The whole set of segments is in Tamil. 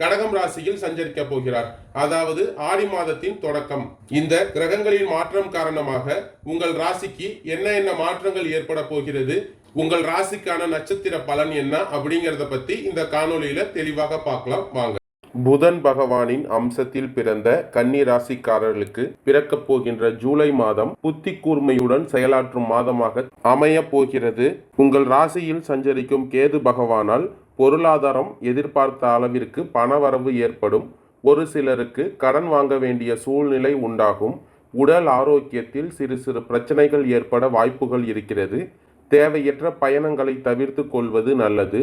கடகம் ராசியில் சஞ்சரிக்க போகிறார். அதாவது ஆடி மாதத்தின் தொடக்கம். இந்த கிரகங்களின் மாற்றம் காரணமாக உங்கள் ராசிக்கு என்ன என்ன மாற்றங்கள் ஏற்பட போகிறது? உங்கள் ராசிக்கான நட்சத்திர பலன் என்ன? அப்படிங்கறத பத்தி இந்த காணொலியில தெளிவாக பார்க்கலாம். வாங்க. புதன் பகவானின் அம்சத்தில் பிறந்த கன்னி ராசிக்காரர்களுக்கு பிறக்கப் போகின்ற ஜூலை மாதம் புத்தி கூர்மையுடன் செயலாற்றும் மாதமாக அமைய போகிறது. உங்கள் ராசியில் சஞ்சரிக்கும் கேது பகவானால் பொருளாதாரம் எதிர்பார்த்த அளவிற்கு பணவரவு ஏற்படும். ஒரு சிலருக்கு கடன் வாங்க வேண்டிய சூழ்நிலை உண்டாகும். உடல் ஆரோக்கியத்தில் சிறு சிறு பிரச்சனைகள் ஏற்பட வாய்ப்புகள் இருக்கிறது. தேவையற்ற பயணங்களை தவிர்த்து கொள்வது நல்லது.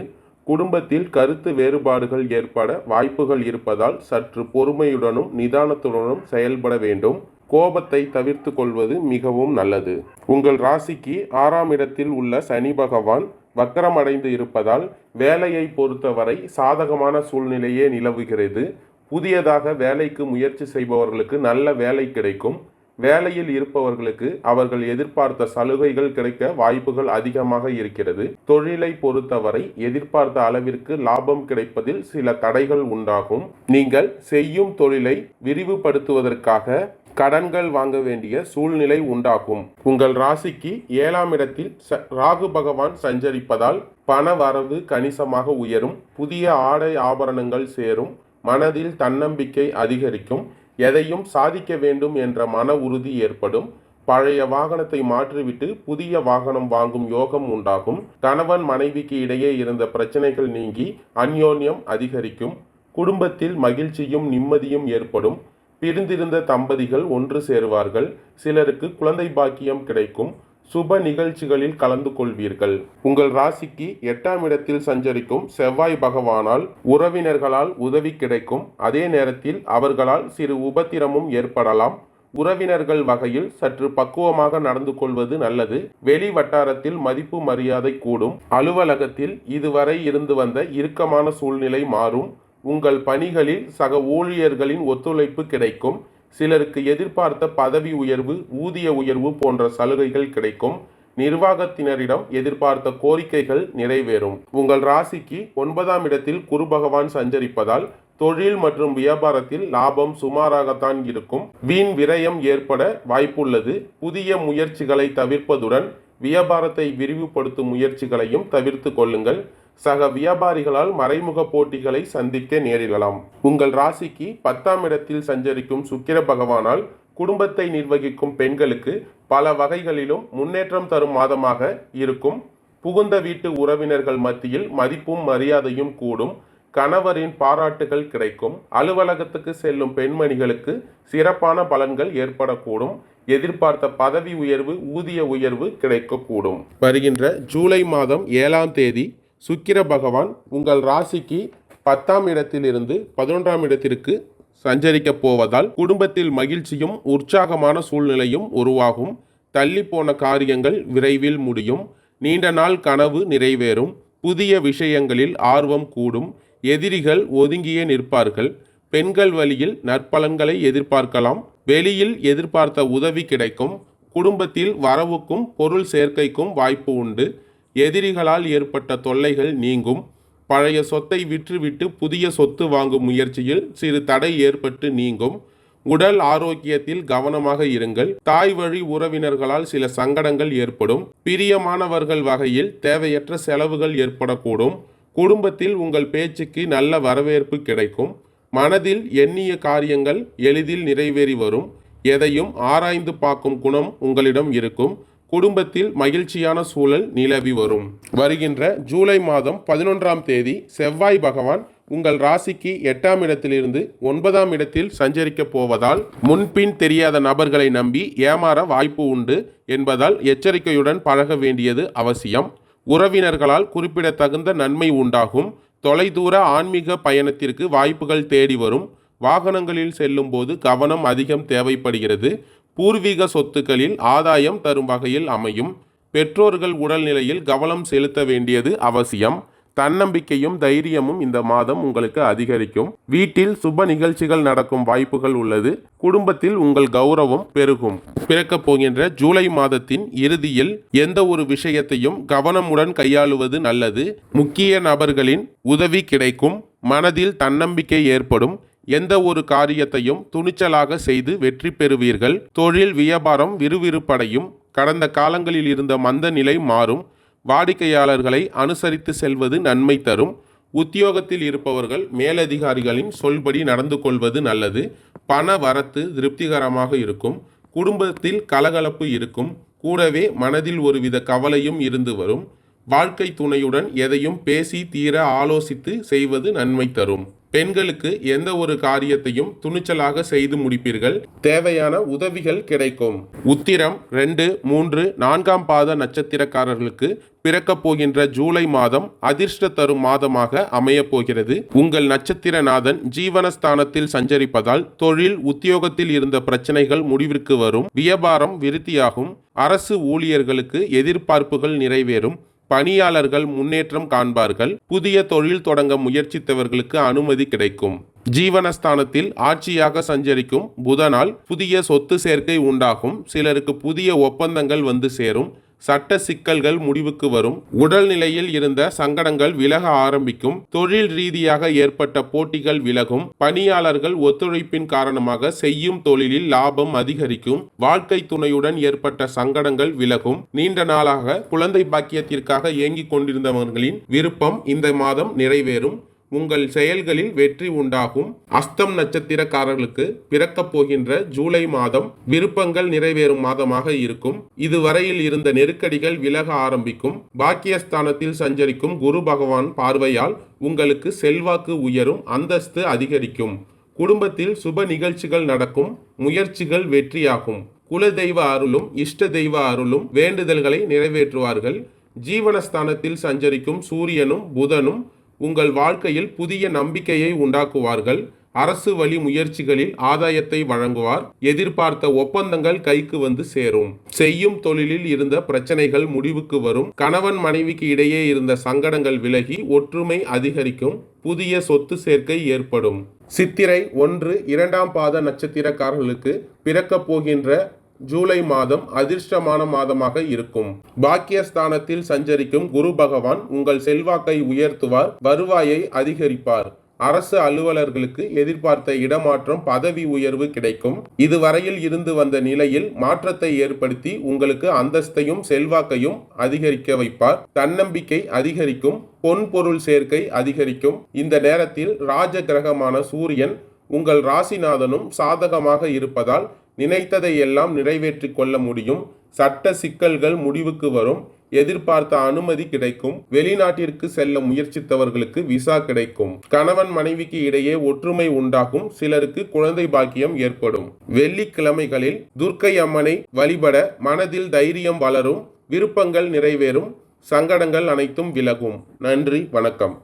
குடும்பத்தில் கருத்து வேறுபாடுகள் ஏற்பட வாய்ப்புகள் இருப்பதால் சற்று பொறுமையுடனும் நிதானத்துடனும் செயல்பட வேண்டும். கோபத்தை தவிர்த்து கொள்வது மிகவும் நல்லது. உங்கள் ராசிக்கு ஆறாம் இடத்தில் உள்ள சனி பகவான் வக்கரமடைந்து இருப்பதால் வேலையை பொறுத்தவரை சாதகமான சூழ்நிலையே நிலவுகிறது. புதியதாக வேலைக்கு முயற்சி செய்பவர்களுக்கு நல்ல வேலை கிடைக்கும். வேலையில் இருப்பவர்களுக்கு அவர்கள் எதிர்பார்த்த சலுகைகள் கிடைக்க வாய்ப்புகள் அதிகமாக இருக்கிறது. தொழிலை பொறுத்தவரை எதிர்பார்த்த அளவிற்கு லாபம் கிடைப்பதில் சில தடைகள் உண்டாகும். நீங்கள் செய்யும் தொழிலை விரிவுபடுத்துவதற்காக கடன்கள் வாங்க வேண்டிய சூழ்நிலை உண்டாகும். உங்கள் ராசிக்கு ஏழாம் இடத்தில் ச- ராகு பகவான் சஞ்சரிப்பதால் பண வரவு கணிசமாக உயரும். புதிய ஆடை ஆபரணங்கள் சேரும். மனதில் தன்னம்பிக்கை அதிகரிக்கும். எதையும் சாதிக்க வேண்டும் என்ற மன உறுதி ஏற்படும். பழைய வாகனத்தை மாற்றிவிட்டு புதிய வாகனம் வாங்கும் யோகம் உண்டாகும். கணவன் மனைவிக்கு இடையே இருந்த பிரச்சனைகள் நீங்கி அந்யோன்யம் அதிகரிக்கும். குடும்பத்தில் மகிழ்ச்சியும் நிம்மதியும் ஏற்படும். பிரிந்திருந்த தம்பதிகள் ஒன்று சேருவார்கள். சிலருக்கு குழந்தை பாக்கியம் கிடைக்கும். சுப நிகழ்ச்சிகளில் கலந்து கொள்வீர்கள். உங்கள் ராசிக்கு எட்டாம் இடத்தில் சஞ்சரிக்கும் செவ்வாய் பகவானால் உறவினர்களால் உதவி கிடைக்கும். அதே நேரத்தில் அவர்களால் சிறு உபத்திரமும் ஏற்படலாம். உறவினர்கள் வகையில் சற்று பக்குவமாக நடந்து கொள்வது நல்லது. வெளி வட்டாரத்தில் மதிப்பு மரியாதை கூடும். அலுவலகத்தில் இதுவரை இருந்து வந்த இறுக்கமான சூழ்நிலை மாறும். உங்கள் பணிகளில் சக ஊழியர்களின் ஒத்துழைப்பு கிடைக்கும். சிலருக்கு எதிர்பார்த்த பதவி உயர்வு ஊதிய உயர்வு போன்ற சலுகைகள் கிடைக்கும். நிர்வாகத்தினரிடம் எதிர்பார்த்த கோரிக்கைகள் நிறைவேறும். உங்கள் ராசிக்கு ஒன்பதாம் இடத்தில் குரு பகவான் சஞ்சரிப்பதால் தொழில் மற்றும் வியாபாரத்தில் லாபம் சுமாராகத்தான் இருக்கும். வீண் விரயம் ஏற்பட வாய்ப்புள்ளது. புதிய முயற்சிகளை தவிர்ப்பதுடன் வியாபாரத்தை விரிவுபடுத்தும் முயற்சிகளையும் தவிர்த்து கொள்ளுங்கள். சக வியாபாரிகளால் மறைமுக போட்டிகளை சந்திக்க நேரிடலாம். உங்கள் ராசிக்கு பத்தாம் இடத்தில் சஞ்சரிக்கும் சுக்கிர பகவானால் குடும்பத்தை நிர்வகிக்கும் பெண்களுக்கு பல வகைகளிலும் முன்னேற்றம் தரும் மாதமாக இருக்கும். புகுந்த வீட்டு உறவினர்கள் மத்தியில் மதிப்பும் மரியாதையும் கூடும். கணவரின் பாராட்டுகள் கிடைக்கும். அலுவலகத்துக்கு செல்லும் பெண்மணிகளுக்கு சிறப்பான பலன்கள் ஏற்படக்கூடும். எதிர்பார்த்த பதவி உயர்வு ஊதிய உயர்வு கிடைக்கக்கூடும். வருகின்ற ஜூலை மாதம் ஏழாம் தேதி சுக்கிர பகவான் உங்கள் ராசிக்கு பத்தாம் இடத்திலிருந்து பதினொன்றாம் இடத்திற்கு சஞ்சரிக்கப் போவதால் குடும்பத்தில் மகிழ்ச்சியும் உற்சாகமான சூழ்நிலையும் உருவாகும். தள்ளி போன காரியங்கள் விரைவில் முடியும். நீண்ட நாள் கனவு நிறைவேறும். புதிய விஷயங்களில் ஆர்வம் கூடும். எதிரிகள் ஒதுங்கியே நிற்பார்கள். பெண்கள் வழியில் நற்பலன்களை எதிர்பார்க்கலாம். வெளியில் எதிர்பார்த்த உதவி கிடைக்கும். குடும்பத்தில் வரவுக்கும் பொருள் சேர்க்கைக்கும் வாய்ப்பு உண்டு. எதிரிகளால் ஏற்பட்ட தொல்லைகள் நீங்கும். பழைய சொத்தை விற்றுவிட்டு புதிய சொத்து வாங்கும் முயற்சியில் சிறு தடை ஏற்பட்டு நீங்கும். உடல் ஆரோக்கியத்தில் கவனமாக இருங்கள். தாய் வழி உறவினர்களால் சில சங்கடங்கள் ஏற்படும். பிரியமானவர்கள் வகையில் தேவையற்ற செலவுகள் ஏற்படக்கூடும். குடும்பத்தில் உங்கள் பேச்சுக்கு நல்ல வரவேற்பு கிடைக்கும். மனதில் எண்ணிய காரியங்கள் எளிதில் நிறைவேறி வரும். எதையும் ஆராய்ந்து பார்க்கும் குணம் உங்களிடம் இருக்கும். குடும்பத்தில் மகிழ்ச்சியான சூழல் நிலவி வரும். வருகின்ற ஜூலை மாதம் பதினொன்றாம் தேதி செவ்வாய் பகவான் உங்கள் ராசிக்கு எட்டாம் இடத்திலிருந்து ஒன்பதாம் இடத்தில் சஞ்சரிக்கப் போவதால் முன்பின் தெரியாத நபர்களை நம்பி ஏமாற வாய்ப்பு உண்டு என்பதால் எச்சரிக்கையுடன் பழக வேண்டியது அவசியம். உறவினர்களால் குறிப்பிடத்தகுந்த நன்மை உண்டாகும். தொலைதூர ஆன்மீக பயணத்திற்கு வாய்ப்புகள் தேடி வரும். வாகனங்களில் செல்லும்போது கவனம் அதிகம் தேவைப்படுகிறது. பூர்வீக சொத்துக்களில் ஆதாயம் தரும் வகையில் அமையும். பெற்றோர்கள் உடல்நிலையில் கவனம் செலுத்த வேண்டியது அவசியம். தன்னம்பிக்கையும் தைரியமும் இந்த மாதம் உங்களுக்கு அதிகரிக்கும். வீட்டில் சுப நிகழ்ச்சிகள் நடக்கும் வாய்ப்புகள் உள்ளது. குடும்பத்தில் உங்கள் கௌரவம் பெருகும். பிறக்கப் போகின்ற ஜூலை மாதத்தின் இறுதியில் எந்த ஒரு விஷயத்தையும் கவனமுடன் கையாளுவது நல்லது. முக்கிய நபர்களின் உதவி கிடைக்கும். மனதில் தன்னம்பிக்கை ஏற்படும். எந்த ஒரு காரியத்தையும் துணிச்சலாக செய்து வெற்றி பெறுவீர்கள். தொழில் வியாபாரம் விறுவிறுப்படையும். கடந்த காலங்களில் இருந்த மந்த நிலை மாறும். வாடிக்கையாளர்களை அனுசரித்து செல்வது நன்மை தரும். உத்தியோகத்தில் இருப்பவர்கள் மேலதிகாரிகளின் சொல்படி நடந்து கொள்வது நல்லது. பண வரத்து திருப்திகரமாக இருக்கும். குடும்பத்தில் கலகலப்பு இருக்கும். கூடவே மனதில் ஒருவித கவலையும் இருந்து வரும். வாழ்க்கை துணையுடன் எதையும் பேசி தீர ஆலோசித்து செய்வது நன்மை தரும். பெண்களுக்கு எந்த ஒரு காரியத்தையும் துணிச்சலாக செய்து முடிப்பீர்கள். தேவையான உதவிகள் கிடைக்கும். உத்திரம் ரெண்டு மூன்று நான்காம் பாத நட்சத்திரக்காரர்களுக்கு பிறக்கப் போகின்ற ஜூலை மாதம் அதிர்ஷ்ட தரும் மாதமாக அமையப் போகிறது. உங்கள் நட்சத்திரநாதன் ஜீவனஸ்தானத்தில் சஞ்சரிப்பதால் தொழில் உத்தியோகத்தில் இருந்த பிரச்சனைகள் முடிவிற்கு வரும். வியாபாரம் விருத்தியாகும். அரசு ஊழியர்களுக்கு எதிர்பார்ப்புகள் நிறைவேறும். பணியாளர்கள் முன்னேற்றம் காண்பார்கள். புதிய தொழில் தொடங்க முயற்சித்தவர்களுக்கு அனுமதி கிடைக்கும். ஜீவனஸ்தானத்தில் ஆட்சியாக சஞ்சரிக்கும் புதனால் புதிய சொத்து சேர்க்கை உண்டாகும். சிலருக்கு புதிய ஒப்பந்தங்கள் வந்து சேரும். சட்ட சிக்கல்கள் முடிவுக்கு வரும். உடல்நிலையில் இருந்த சங்கடங்கள் விலக ஆரம்பிக்கும். தொழில் ரீதியாக ஏற்பட்ட போட்டிகள் விலகும். பணியாளர்கள் ஒத்துழைப்பின் காரணமாக செய்யும் தொழிலில் லாபம் அதிகரிக்கும். வாழ்க்கை துணையுடன் ஏற்பட்ட சங்கடங்கள் விலகும். நீண்ட நாளாக குழந்தை பாக்கியத்திற்காக இயங்கிக் கொண்டிருந்தவர்களின் விருப்பம் இந்த மாதம் நிறைவேறும். உங்கள் செயல்களில் வெற்றி உண்டாகும். அஸ்தம் நட்சத்திரக்காரர்களுக்கு பிறக்கப் போகின்ற ஜூலை மாதம் விருப்பங்கள் நிறைவேறும் மாதமாக இருக்கும். இதுவரையில் இருந்த நெருக்கடிகள் விலக ஆரம்பிக்கும். பாக்கியஸ்தானத்தில் சஞ்சரிக்கும் குரு பகவான் பார்வையால் உங்களுக்கு செல்வாக்கு உயரும் அந்தஸ்து அதிகரிக்கும். குடும்பத்தில் சுப நிகழ்ச்சிகள் நடக்கும் முயற்சிகள் வெற்றியாகும். குல தெய்வ அருளும் இஷ்ட தெய்வ அருளும் வேண்டுதல்களை நிறைவேற்றுவார்கள். ஜீவனஸ்தானத்தில் சஞ்சரிக்கும் சூரியனும் புதனும் உங்கள் வாழ்க்கையில் புதிய நம்பிக்கையை உண்டாக்குவார்கள். அரசு வழி முயற்சிகளில் ஆதாயத்தை வழங்குவார். எதிர்பார்த்த ஒப்பந்தங்கள் கைக்கு வந்து சேரும். செய்யும் தொழிலில் இருந்த பிரச்சனைகள் முடிவுக்கு வரும். கணவன் மனைவிக்கு இடையே இருந்த சங்கடங்கள் விலகி ஒற்றுமை அதிகரிக்கும். புதிய சொத்து சேர்க்கை ஏற்படும். சித்திரை ஒன்று இரண்டாம் பாத நட்சத்திரக்காரர்களுக்கு பிறக்கப் போகின்ற ஜூலை மாதம் அதிர்ஷ்டமான மாதமாக இருக்கும். பாக்கியஸ்தானத்தில் சஞ்சரிக்கும் குரு பகவான் உங்கள் செல்வாக்கை உயர்த்துவார் வருவாயை அதிகரிப்பார். அரசு அலுவலர்களுக்கு எதிர்பார்த்த இடமாற்றம் பதவி உயர்வு கிடைக்கும். இதுவரையில் இருந்து வந்த நிலையில் மாற்றத்தை ஏற்படுத்தி உங்களுக்கு அந்தஸ்தையும் செல்வாக்கையும் அதிகரிக்க வைப்பார். தன்னம்பிக்கை அதிகரிக்கும் பொன் பொருள் சேர்க்கை அதிகரிக்கும். இந்த நேரத்தில் ராஜ கிரகமான சூரியன் உங்கள் ராசிநாதனும் சாதகமாக இருப்பதால் நினைத்ததை எல்லாம் நிறைவேற்றி கொள்ள முடியும். சட்ட சிக்கல்கள் முடிவுக்கு வரும். எதிர்பார்த்த அனுமதி கிடைக்கும். வெளிநாட்டிற்கு செல்ல முயற்சித்தவர்களுக்கு விசா கிடைக்கும். கணவன் மனைவிக்கு இடையே ஒற்றுமை உண்டாகும். சிலருக்கு குழந்தை பாக்கியம் ஏற்படும். வெள்ளிக்கிழமைகளில் துர்க்கை அம்மனை வழிபட மனதில் தைரியம் வளரும். விருப்பங்கள் நிறைவேறும். சங்கடங்கள் அனைத்தும் விலகும். நன்றி. வணக்கம்.